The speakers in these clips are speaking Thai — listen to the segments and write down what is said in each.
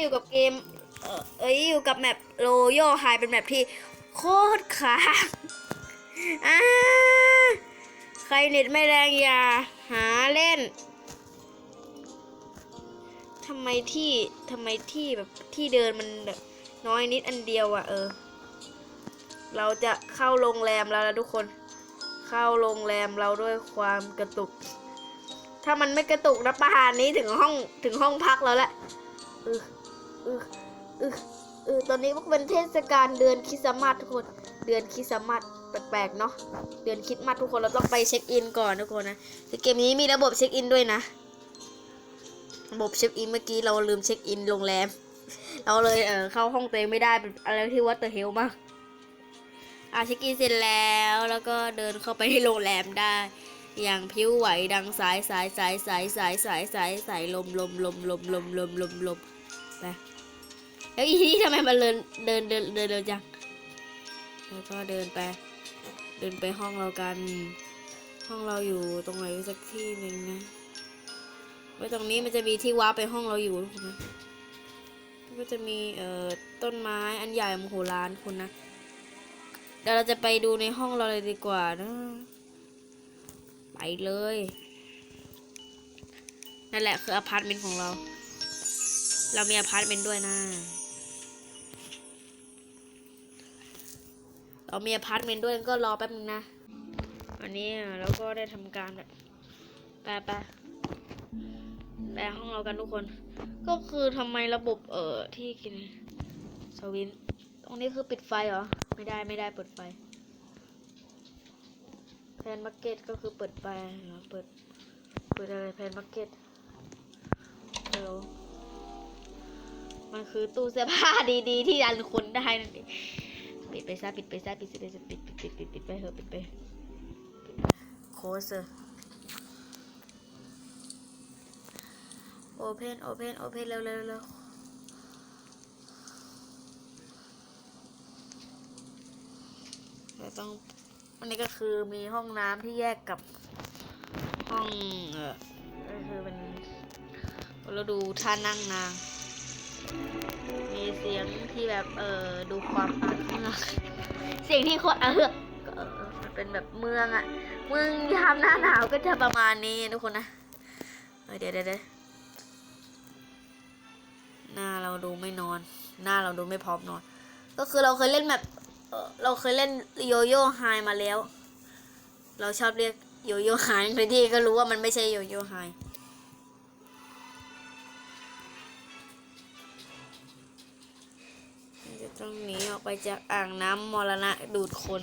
อยู่กับเกม เอ้ยอยู่กับแมปโรโยไฮเป็นแมปที่โคตรค้างอ่าใครเน็ตไม่แรงอย่าหาเล่นทำไมที่ทำไมที่แบบที่เดินมันแบบน้อยนิดอันเดียวอะเออ เราจะเข้าโรงแรมแล้วนะทุกคน เข้าโรงแรมเราด้วยความกระตุก ถ้ามันไม่กระตุกนะประหารนี้ถึงห้องถึงห้องพักแล้วแหละเออ เออเออเออตอนนี้มันเป็นเทศกาลเดือนคริสต์มาสทุกคน เดือนคริสต์มาสแปลกๆเนาะ เดือนคริสต์มาสทุกคนเราต้องไปเช็คอินก่อนทุกคนนะเกมนี้มีระบบเช็คอินด้วยนะ ระบบเช็คอินเมื่อกี้เราลืมเช็คอินโรงแรม เราเลยเออเข้าห้องเตัวเองไม่ได้เป็นอะไรที่วัดเตอร์เฮลมากอะเช็คอินเสร็จแล้วแล้วก็เดินเข้าไปในโรงแรมได้ อย่างผิวไหวดังสายสายสายสายสายสายสายสายลมลมลมลมลมลมลมลมไป แล้วอีนี่ทำไมมันเดินเดินเดินเดินเดินจัง แล้วก็เดินไป เดินไปห้องเรากัน ห้องเราอยู่ตรงไหนสักที่หนึ่งนะไว้ตรงนี้มันจะมีที่ว้าร์ปไปห้องเราอยู่ทุกคนนะก็จะมีเอ่อต้นไม้อันใหญ่มโหฬารคุณนะเดี๋ยวเราจะไปดูในห้องเราเลยดีกว่านะ ไปเลยนั่นแหละคืออพาร์ตเมนต์ของเรา เรามีอพาร์ตเมนต์ด้วยนะ เรามีอพาร์ตเมนต์ด้วยก็รอแป๊บนึงนะวันนี้เราก็ได้ทำการแบบไปไปไปห้องเรากันทุกคน ก็คือทำไมระบบเอ่อที่กินสวิน ตรงนี้คือปิดไฟเหรอ ไม่ได้ไม่ได้เปิดไฟแพนมาร์เก็ตก็คือเปิดไฟเหรอเปิด เปิดอะไรแพนมาร์เก็ตเดี๋ยวมันคือตู้เสื้อผ้าดีๆ ที่ดันคนได้นั่นเอง ปิดไปซะปิดไปซะปิดไปซะปิดปิดปิดปิดปิดไปเถอะปิดไปไปโคสเซอโอเพนโอเพนโอเพนเร็วเร็วเร็วเราต้องอันนี้ก็คือมีห้องน้ำที่แยกกับห้องเออก็คือเป็นเราดูท่านั่งนาง เสียงที่แบบเออดูความอัดข้างหลังเสียงที่โคตรเออเออมันเป็นแบบเมืองอะเมืองยามหน้าหนาวก็จะประมาณนี้ทุกคนนะเดี๋ยวเดี๋ยวเดี๋ยวหน้าเราดูไม่นอน หน้าเราดูไม่พร้อมนอน ก็คือเราเคยเล่นแบบเราเคยเล่นโยโย่ไฮมาแล้ว เราชอบเรียกโยโย่ไฮในที่ก็รู้ว่ามันไม่ใช่โยโย่ไฮ ต้องหนีออกไปจากอ่างน้ำมรณะดูดคน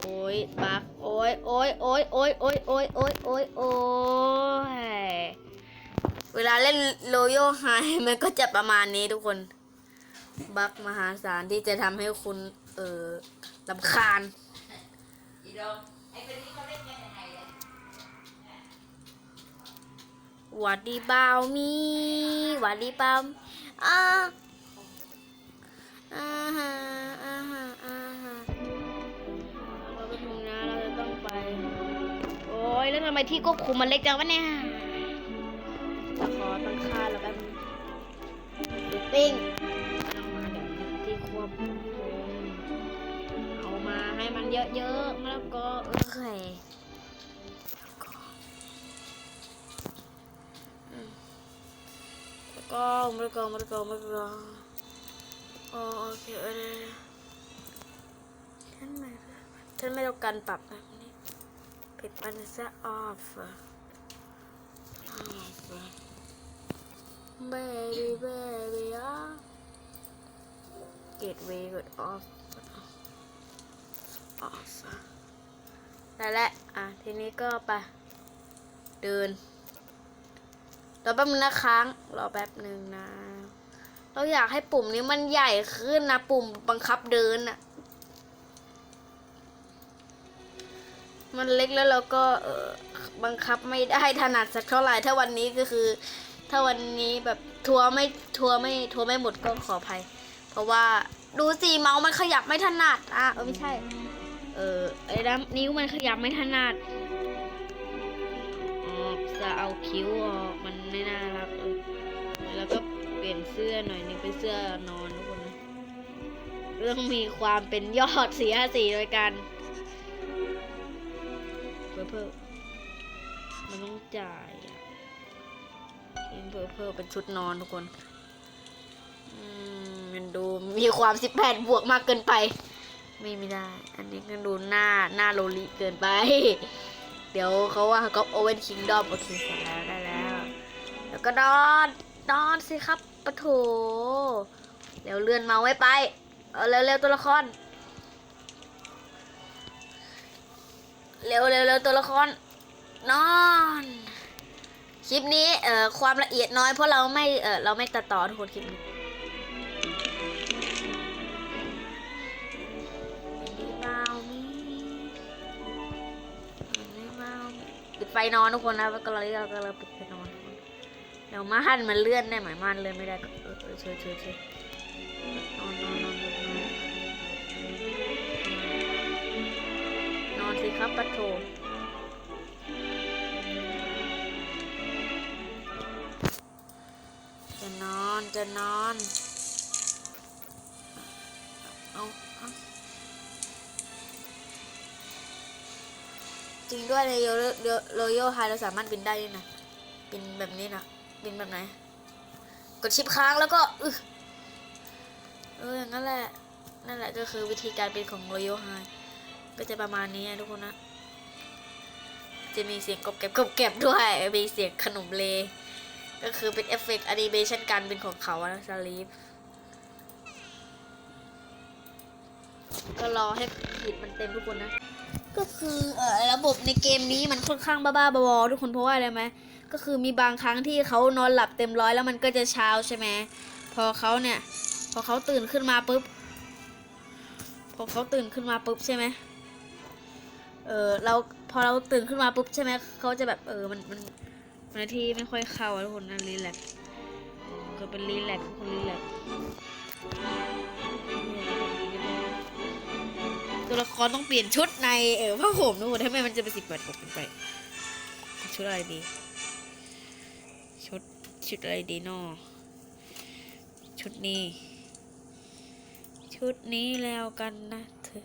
โอ้ยบักโอ้ยโอ้ยโอ้ยโอ้ยโอ้ยโอ้ยโอ้ยโอ้ยโอ้ยเวลาเล่นโยโยไฮมันก็จะประมาณนี้ทุกคน บักมหาศาลที่จะทำให้คุณ เออลำคาญหวัดดีบ่าวมีหวัดดีบ่าอ่า อ่าฮะอ่าฮะอ่าฮะเราไปถึงนะเราจะต้องไป โอ้ยแล้วทำไมที่ควบคุมมันเล็กจังวะเนี่ยเราขอตั้งค่าแล้วกันดูติ้งเอามาแบบที่ควบคุมเอามาให้มันเยอะๆแล้วก็เออไข่แล้วก็แล้วก็แล้วก็แล้วก็อ๋อ โอเคเออฉันไม่ฉันไม่ต้องการปรับแบบนี้ปิดมันซะออฟออฟ baby baby อะ gateway กด off กด off off ได้แล้วอะ ทีนี้ก็ไป เดิน รอแป๊บนึงนะค้าง รอแป๊บหนึ่งนะ เราอยากให้ปุ่มนี้มันใหญ่ขึ้นนะ ปุ่มบังคับเดินอะมันเล็กแล้วเราก็เออบังคับไม่ได้ถนัดสักเท่าไหร่ถ้าวันนี้ก็คือ ถ้าวันนี้แบบทัวร์ไม่ทัวร์ไม่ทัวร์ไม่หมดก็ขออภัย เพราะว่าดูสิเมาส์มันขยับไม่ถนัดอะเออไม่ใช่ เออไอ้น้ำนิ้วมันขยับไม่ถนัดออจะเอาคิ้วออกมันไม่น่ารักเออแล้วก็ ลี่ยนเสื้อหน่อยนี่เป็นเสื้อนอนทุกคนนะเรื่องมีความเป็นยอดสีห้าสีโดยการเพิ่มเพิ่มมันต้องจ่ายอะกินเพิ่มเพิ่มเป็นชุดนอนทุกคน อืมมันดูมีความสิบแปดบวกมากเกินไป ไม่ไม่ได้ อันนี้ก็ดูหน้าหน้าโลลิเกินไป เดี๋ยวเขาว่าก็โอเวนคิงดอมโอเคเสร็จแล้วได้แล้ว แล้วก็นอน นอนสิครับปะโถเดี๋ยวเลื่อนเมาส์ไว้ไป เออเร็วเร็วตัวละครเร็วเร็วเร็วตัวละคร นอน คลิปนี้เอ่อความละเอียดน้อยเพราะเราไม่เอ่อเราไม่ตัดต่อทุกคนคลิปนี้ปิดไฟนอนทุกคนนะก็เราเราก็เราปิดไฟนอน ดี๋ยวม่านมันเลื่อนได้ไหมม่นเลื่อนไม่ได้ก็เออเออเชยเชยเชยนอนนอนนอนนอนนอนสิครับปะโถจะนอนจะนอนเอาเอาจริงด้วยในโยโรโยไฮเราสามารถบินได้ด้วยนะบินแบบนี้นะ บินแบบไหน กดชิปค้างแล้วก็อึเอออย่างนั้นแหละ นั่นแหละก็คือวิธีการบินของโรโยไฮก็จะประมาณนี้ทุกคนนะ จะมีเสียงกรบแกรบกรบแกรบด้วย มีเสียงขนมเล ก็คือเป็นเอฟเฟกต์แอนิเมชันการบินของเขาอะนะสลีฟก็รอให้ขีดมันเต็มทุกคนนะ ก็คือเอ่อระบบในเกมนี้มันค่อนข้างบ้าๆบอๆทุกคนเพราะว่าอะไรไหม ก็คือมีบางครั้งที่เขานอนหลับเต็มร้อยแล้วมันก็จะเช้าใช่ไหมพอเขาเนี่ย พอเขาตื่นขึ้นมาปุ๊บ พอเขาตื่นขึ้นมาปุ๊บใช่ไหมเออเราพอเราตื่นขึ้นมาปุ๊บใช่ไหมเขาจะแบบเออมันมันมันที่ไม่ค่อยเข้าทุกคนนะรีแลกก็เป็นรีแลกทุกคนรีแลกตัวละครต้องเปลี่ยนชุดในเออผ้าห่มทุกคนทำไมมันจะเป็นสิบแปดบวกเป็นไป ชุดอะไรดี ชุดชุดอะไรดีนอชุดนี้ ชุดนี้แล้วกันนะเธอ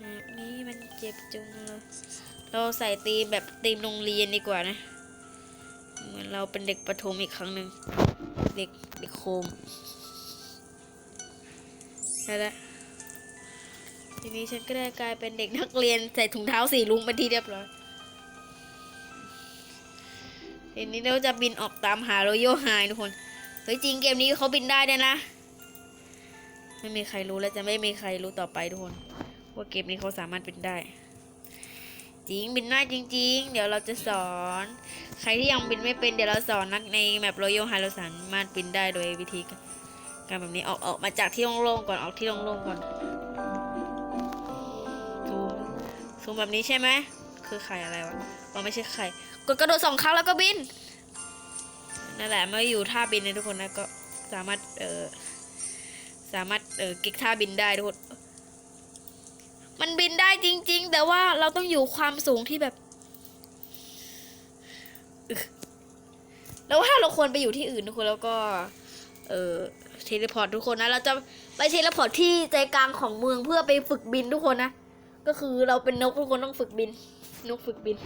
แบบนี้มันเจ็บจุงเลยเราใส่ตีมแบบตีมโรงเรียนดีกว่านะ เหมือนเราเป็นเด็กประถมอีกครั้งหนึ่งเด็กเด็กโคมได้แล้วทีนี้ฉันก็ได้กลายเป็นเด็กนักเรียนใส่ถุงเท้าสีลุงเป็นที่เรียบร้อย ทีนี้เราจะบินออกตามหาโรโยไฮทุกคนเฮ้ยจริงเกมนี้เขาบินได้ด้วยนะ ไม่มีใครรู้และจะไม่มีใครรู้ต่อไปทุกคน ว่าเกมนี้เขาสามารถบินได้ จริงบินได้จริง ๆ เดี๋ยวเราจะสอน ใครที่ยังบินไม่เป็นเดี๋ยวเราสอนนักในแมปโรโยไฮเราสามารถบินได้โดยวิธีการแบบนี้ออกออกมาจากที่โล่งๆก่อนออกที่โล่งๆก่อนซูมซูมแบบนี้ใช่ไหมคือไข่อะไรวะว่าไม่ใช่ไข่ กดกระโดดสองครั้งแล้วก็บินนั่นแหละเมื่ออยู่ท่าบินเนยทุกคนนะก็สามารถเออสามารถเออกิกท่าบินได้ทุกคนมันบินได้จริง ๆ แต่ว่าเราต้องอยู่ความสูงที่แบบแล้วว่าเราควรไปอยู่ที่อื่นทุกคนแล้วก็ เออเทเลพอร์ตทุกคนนะ เราจะไปเทเลพอร์ตที่ใจกลางของเมืองเพื่อไปฝึกบินทุกคนนะ ก็คือเราเป็นนกทุกคนต้องฝึกบิน นกฝึกบิน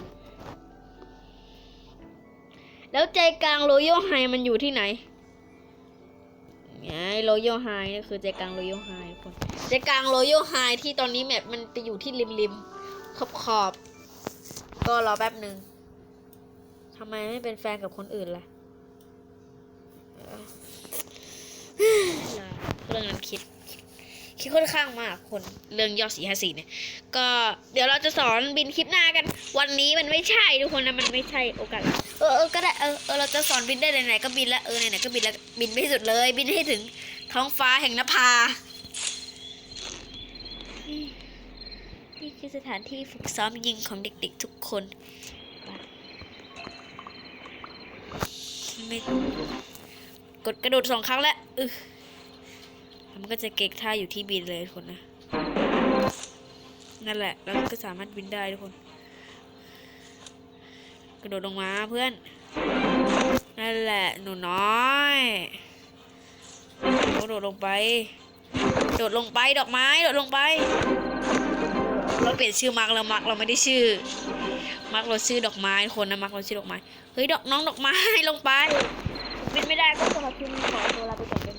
แล้วใจกลางโรโยไฮมันอยู่ที่ไหนไงโรโยไฮนี่คือใจกลางโรโยไฮคนใจกลางโรโยไฮที่ตอนนี้แมปมันไปอยู่ที่ริมริมขอบขอบ ก็รอแป๊บหนึ่งทำไมไม่เป็นแฟนกับคนอื่นล่ะเออเรื่องนั้นคิด คิดค่อนข้างมากคนเรื่องยอดสีห้าสี่เนี่ย ก็เดี๋ยวเราจะสอนบินคลิปหน้ากัน วันนี้มันไม่ใช่ทุกคนนะมันไม่ใช่โอกาสเออเออก็ได้เออเออเราจะสอนบินได้ไหนๆก็บินล้วเออไหนๆก็บินแล้วบินไปให้สุดเลย บินให้ถึงท้องฟ้าแห่งนภานี่คือสถานที่ฝึกซ้อมยิงของเด็กๆทุกคนไม่กดกระโดดสองครั้งแล้วออแล้ว มันก็จะเก็กท่าอยู่ที่บินเลยทุกคนนะ นั่นแหละ แล้วก็สามารถบินได้ทุกคน กระโดดลงมาเพื่อน นั่นแหละ หนูน้อย กระโดดลงไป โดดลงไปดอกไม้ โดดลงไป เราเปลี่ยนชื่อมาร์กแล้วมาร์กเราไม่ได้ชื่อ มาร์กเราชื่อดอกไม้คนนะมาร์กเราชื่อดอกไม้ เฮ้ยดอกน้องดอกไม้ลงไปบินไม่ได้ก็สำหรับคลิปนี้ขอตัวลาไปก่อน